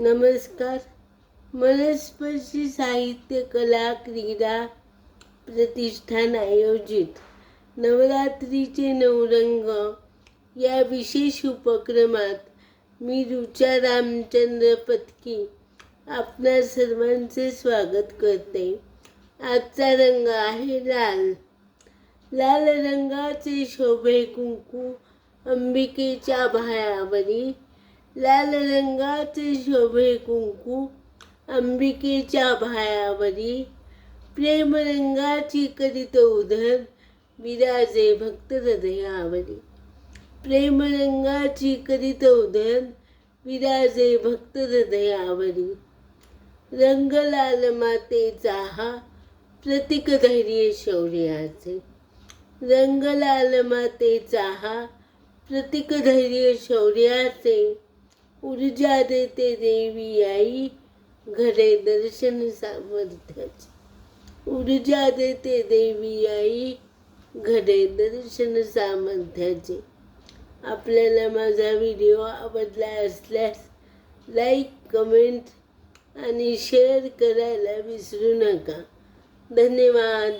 नमस्कार. मनस्पर्शी साहित्य कला क्रीडा प्रतिष्ठान आयोजित नवरात्रीचे नवरंग या विशेष उपक्रमात मी रुचा रामचंद्र पत्की आपणा सर्वांचे स्वागत करते. आजचा रंग आहे लाल. लाल रंगाचे शोभे कुंकू अंबिकेच्या भायावरी लाल रंगाचे शोभे कुंकू अंबिकेच्या भायावरी प्रेमरंगाची करीत उधर विराजे भक्त हृदयावरी. प्रेमरंगाची करीत उधर विराजे भक्त हृदयावरी. रंग लाल मातेचा हा प्रतीक धैर्य शौर्याचे. रंग लाल मातेचा हा प्रतीक धैर्य शौर्याचे. ऊर्जा देते देवी आई घरे दर्शन सामर्थ्याचे. ऊर्जा देते देवी आई घरे दर्शन सामर्थ्याचे. आपल्याला माझा व्हिडिओ आवडला असल्यास लाईक कमेंट आणि शेअर करायला विसरू नका. धन्यवाद.